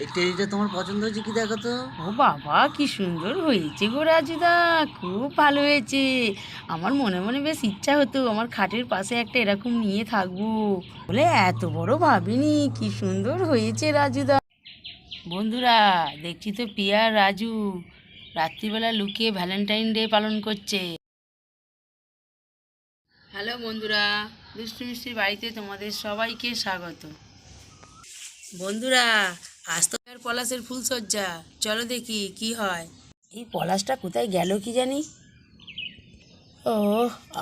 এই তোমার পছন্দ হয়েছে কি দেখো তো? ও বাবা, কি সুন্দর হয়েছে গো রাজুদা, খুব ভালো হয়েছে। আমার মনে মনে বেশ ইচ্ছা হতো আমার খাটের পাশে একটা এরকম নিয়ে থাকব। বলে এত বড় ভাবিনি, কি সুন্দর হয়েছে রাজুদা। বন্ধুরা, দেখছি তো পিয়া রাজু রাত্রিবেলা লুকিয়ে ভ্যালেন্টাইন ডে পালন করছে। হ্যালো বন্ধুরা দুষ্টু মিষ্টির বাড়িতে তোমাদের সবাইকে স্বাগত। বন্ধুরা আজ তো আর পলাশের ফুলসজ্জা চলো দেখি কি হয়। এই পলাশটা কোথায় গেল কি জানি? ও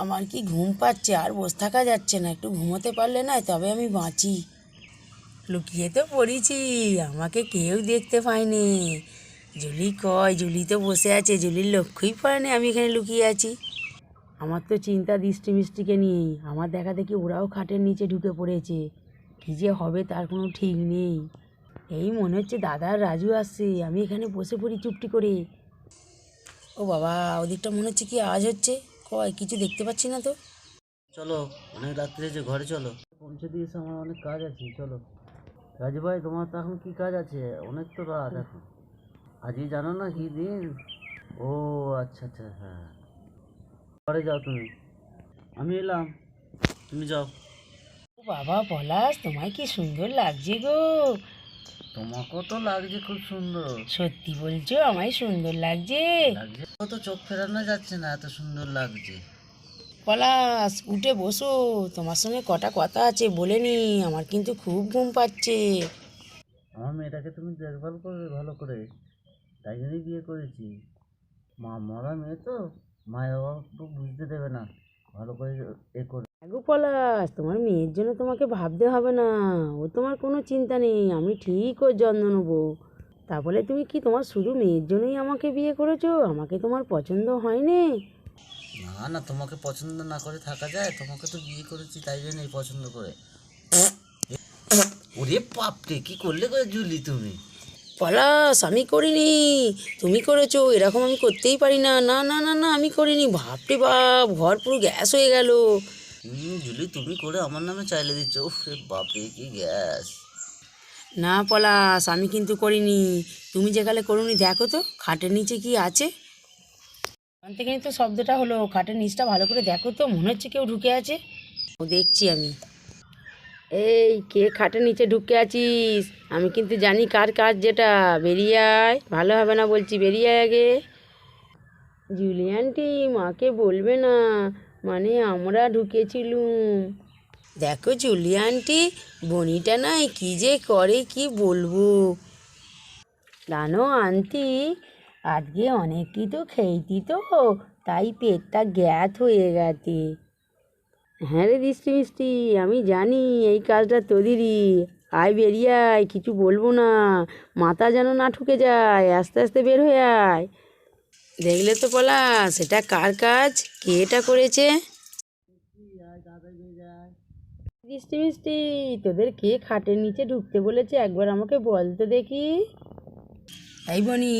আমার কি ঘুম পাচ্ছে, আর বসে থাকা যাচ্ছে না। একটু ঘুমোতে পারলে না তবে আমি বাঁচি। লুকিয়ে তো পড়েছি, আমাকে কেউ দেখতে পায়নি। জুলি কয়, জুলি তো বসে আছে, জুলির লক্ষ্যই পড়েনি আমি এখানে লুকিয়ে আছি। আমার তো চিন্তা দৃষ্টি মিষ্টিকে নিয়ে, আমার দেখা দেখি ওরাও খাটের নিচে ঢুকে পড়েছে। কী যে হবে তার কোনো ঠিক নেই। এই মনে হচ্ছে দাদা আর রাজু আসছে আমি এখানে বসে পড়ি চুপটি করে। ও বাবা ওদিকটা মনে হচ্ছে কি আওয়াজ হচ্ছে। কয় কিছু দেখতে পাচ্ছি না তো। চলো অনেক রাত্রে যে ঘরে চলো। পৌঁছে দিয়েছে আমার অনেক কাজ আছে চলো। রাজু ভাই তোমার তো এখন কি কাজ আছে? অনেক তো রাত এখন। আজই জানো না কি দিন? ও আচ্ছা আচ্ছা হ্যাঁ। ঘরে যাও তুমি। আমি এলাম। তুমি যাও। ও বাবা পলাশ তোমায় কি সুন্দর লাগছে গো। তোমাকেও তো লাগছে খুব সুন্দর। সত্যি বলছো আমায় সুন্দর লাগছে? লাগছে? তো চোখ ফেরানো যাচ্ছে না এত সুন্দর লাগছে। পলাশ উঠে বসো তোমার সঙ্গে কটা কথা আছে বলে নি আমার কিন্তু খুব ঘুম পাচ্ছে। আমার মেয়েটাকে তুমি দেখভাল করবে ভালো করে তাই জন্যই বিয়ে করেছি। মা মরা মেয়ে তো মায়ের বাবা বুঝতে দেবে না ভালো করে এ করে। পলাশ তোমার মেয়ের জন্য তোমাকে ভাবতে হবে না। ও তোমার কোনো চিন্তা নেই আমি ঠিক ওর যত্ন নেব। তা বলে তুমি কি তোমার শুধু মেয়ের জন্যই আমাকে বিয়ে করেছ? আমাকে তোমার পছন্দ হয়নি? না না তোমাকে পছন্দ না করে থাকা যায় তোমাকে তো বিয়ে করেছি তাই জন্যই পছন্দ করে। ওরে বাপরে কি করলে করে জুলি তুমি? পলাশ আমি করিনি। তুমি করেছ এরকম আমি করতেই পারি না। না না না না আমি করিনি। বাপরে বাপ ঘর পুরো গ্যাস হয়ে গেল। জুলি তুমি করে আমার নামে চাইলে দিচ্ছ। রে বাপরে, কি গ্যাস। না পলাশ, আমি কিন্তু করিনি। তুমি যেখানে করুনি, দেখো তো, খাটের নিচে কি আছে। ওখান থেকে তো শব্দটা হলো, খাটের নিচটা ভালো করে দেখো তো, মনে হচ্ছে কেউ ঢুকে আছে। ও দেখছি আমি। এই, কে খাটের নিচে ঢুকে আছিস? আমি কিন্তু জানি কার কাজ যেটা। বেরিয়ে আয়, ভালো হবে না বলছি, বেরিয়ে আগে। জুলিয়ানটি মাকে বলবে না। মানে আমরা ঢুকেছিলুম। দেখো জুলিয়ানটি বনিটা নয় কি যে করে কি বলব? জানো আন্টি আজকে অনেকই তো খেয়েছি তো তাই পেটটা গ্যাস হয়ে গেছে। হ্যাঁ রে দৃষ্টি মিষ্টি আমি জানি এই কাজটা তোদেরই। আয় বেরিয়ে আয় কিছু বলব না মাথা যেন না ঠুকে যায় আস্তে আস্তে বের হয়ে আয়। দেখলে তো বলা সেটা কার কাজ? কে এটা করেছে? মিষ্টি মিষ্টি তোদের কে খাটের নিচে ঢুকতে বলেছে? একবার আমাকে বল তো দেখি। এই বনি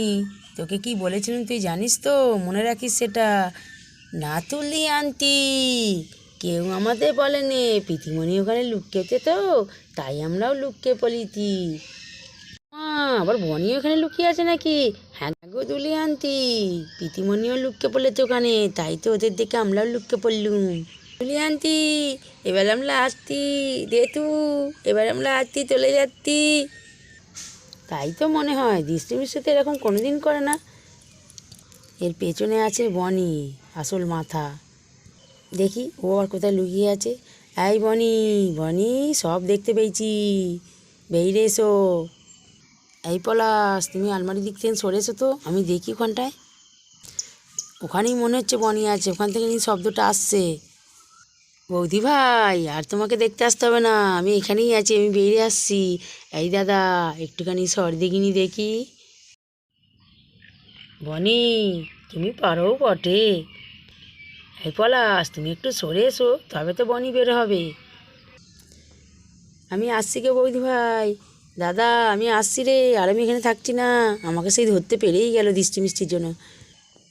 তোকে কি বলেছিলাম তুই জানিস তো? মনে রাখিস সেটা। না তুললি আন্টি। কেউ আমাদের বলেনি। পিতিমণি ওখানে লুকিয়েছে তো তাই আমরাও পড়িছি আহ, আবার বনি ওখানে লুকিয়ে আছে নাকি? হ্যাঁ গো দুলি আনতি পিতিমণিও লুকিয়ে পড়েছে ওখানে, তাই তো ওদের দেখে আমরাও লুকিয়ে পড়লুম। দুলি আন্টি, এবার আমরা আসতি দে তু, এবার আমরা আসতি চলে যাচ্ছি। তাই তো মনে হয় দৃষ্টি মিষ্টি তো এরকম কোনোদিন করে না। এর পেছনে আছে বনি, আসল মাথা। দেখি, ও আবার কোথায় লুকিয়ে আছে? এই বনি বনি, সব দেখতে পেয়েছি। বেরিয়ে এসো। এই পলাশ তুমি আলমারি দিক থেকে সরে তো, আমি দেখি ওখানটায়। ওখানেই মনে হচ্ছে বনি আছে, ওখান থেকে নিয়ে শব্দটা আসছে। বৌদি ভাই, আর তোমাকে দেখতে আসতে হবে না, আমি এখানেই আছি, আমি বেরিয়ে আসছি। এই দাদা, একটুখানি সর দেখিনি দেখি। বনি, তুমি পারো বটে। এই পলাশ, তুমি একটু সরে এসো, তবে তো বনি বের হবে। আমি আসছি কে বৌদি ভাই। দাদা আমি আসছি রে আর আমি এখানে থাকছি না। আমাকে সেই ধরতে পেরেই গেল দৃষ্টি মিষ্টির জন্য।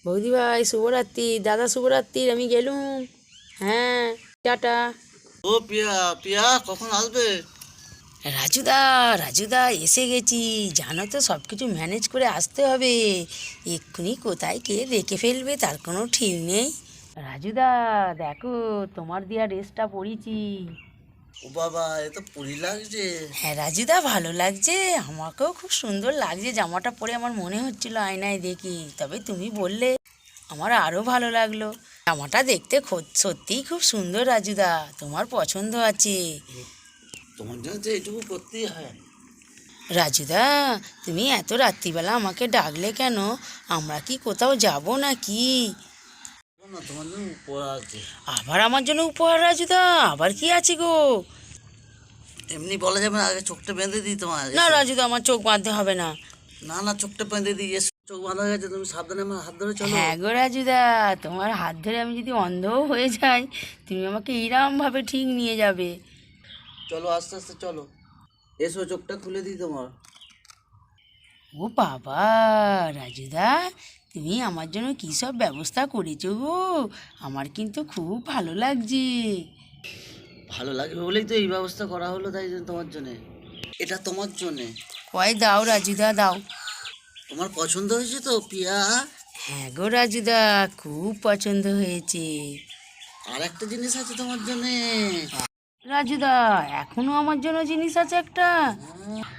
বৌদি ভাই শুভরাত্রি। দাদা শুভরাত্রি আমি গেলুম। হ্যাঁ টাটা। ও পিয়া পিয়া কখন আসবে? রাজুদা রাজুদা এসে গেছি। জানো তো সব কিছু ম্যানেজ করে আসতে হবে। এক্ষুনি কোথায় কে রেখে ফেলবে তার কোনো ঠিক নেই। রাজুদা দেখো তোমার দেওয়া ড্রেসটা পরিছি ও বাবা এ তো পুরি লাগছে। হ্যাঁ রাজুদা ভালো লাগছে। আমাকেও খুব সুন্দর লাগছে। জামাটা পরে আমার মনে হচ্ছিল আয়নায় দেখি। তবে তুমি বললে আমার আরও ভালো লাগল। জামাটা দেখতে সত্যিই খুব সুন্দর রাজুদা তোমার পছন্দ আছে। তোমার জন্য তো এইটুকু করতেই হয়। রাজুদা তুমি এত রাত্রিবেলা আমাকে ডাকলে কেন? আমরা কি কোথাও যাব নাকি না তোমার জন্য উপহার আছে আবার আমার জন্য উপহার রাজুদা আবার কি আছে গো? এমনি বলা যাবে না আগে চোখটা বেঁধে দিই তোমার না রাজুদা আমার চোখ বাঁধতে হবে না। না না চোখটা বেঁধে দিই এসো। চোখ বাঁধা গেছে তুমি সাবধানে আমার হাত ধরে চলো। হ্যাঁ গো রাজুদা তোমার হাত ধরে আমি যদি অন্ধও হয়ে যাই তুমি আমাকে এইরমভাবে ঠিক নিয়ে যাবে। চলো আস্তে আস্তে চলো। এসো চোখটা খুলে দিই তোমার। ও বাবা রাজুদা তুমি আমার জন্য কী সব ব্যবস্থা করেছ গো? আমার কিন্তু খুব ভালো লাগছে। ভালো লাগবে বলেই তো এই ব্যবস্থা করা হলো তাই জন্য তোমার জন্যে। এটা তোমার জন্যে। কয় দাও রাজুদা দাও। তোমার পছন্দ হয়েছে তো পিয়া? হ্যাঁ গো রাজুদা খুব পছন্দ হয়েছে। আর একটা জিনিস আছে তোমার জন্যে। রাজুদা এখনও আমার জন্য জিনিস আছে একটা।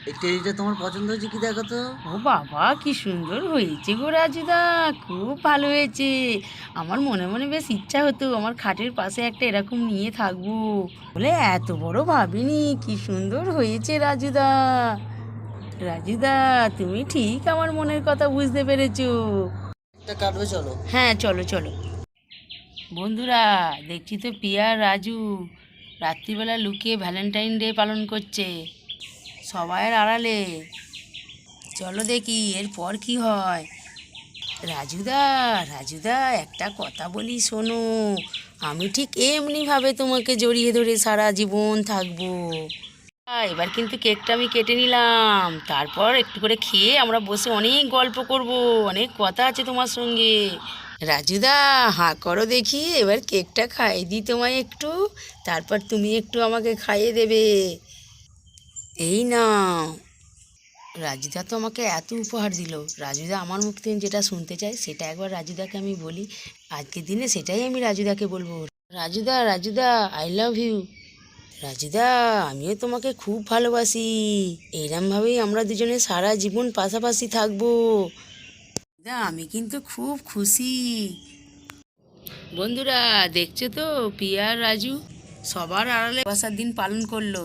এই টেরিটা তোমার পছন্দ হয়েছে কি দেখো তো? ও বাবা কি সুন্দর হয়েছে গো রাজুদা খুব ভালো হয়েছে। আমার মনে মনে বেশ ইচ্ছা হতো আমার খাটের পাশে একটা এরকম নিয়ে থাকব। বলে এত বড় ভাবিনি কি সুন্দর হয়েছে রাজুদা। রাজুদা তুমি ঠিক আমার মনের কথা বুঝতে পেরেছ। কাটবে চলো। হ্যাঁ চলো চলো। বন্ধুরা দেখছি তো পিয়া রাজু। রাত্রিবেলা লুকিয়ে ভ্যালেন্টাইন ডে পালন করছে। সবাইয়ের আড়ালে। চলো দেখি, এরপর কি হয়? রাজুদা রাজুদা, একটা কথা বলি শোনো। আমি ঠিক এমনিভাবে তোমাকে জড়িয়ে ধরে সারা জীবন থাকব। এবার কিন্তু কেকটা আমি কেটে নিলাম। তারপর একটু করে খেয়ে আমরা বসে অনেক গল্প করব। অনেক কথা আছে তোমার সঙ্গে। রাজুদা, হাঁ করো দেখি, এবার কেকটা খাইয়ে দিই তোমায় একটু, তারপর তুমি একটু আমাকে খাইয়ে দেবে। এই না রাজুদা তো আমাকে এত উপহার দিল। রাজুদা আমার মুখ থেকে যেটা শুনতে চাই সেটা একবার রাজুদাকে আমি বলি। আজকের দিনে সেটাই আমি রাজুদাকে বলব। রাজুদা রাজুদা আই লাভ ইউ রাজুদা, আমিও তোমাকে খুব ভালোবাসি। এরমভাবেই আমরা দুজনে সারা জীবন পাশাপাশি থাকব। আমি কিন্তু খুব খুশি। বন্ধুরা, দেখছ তো পিয়া রাজু? সবার আড়ালে বাসার দিন পালন করল।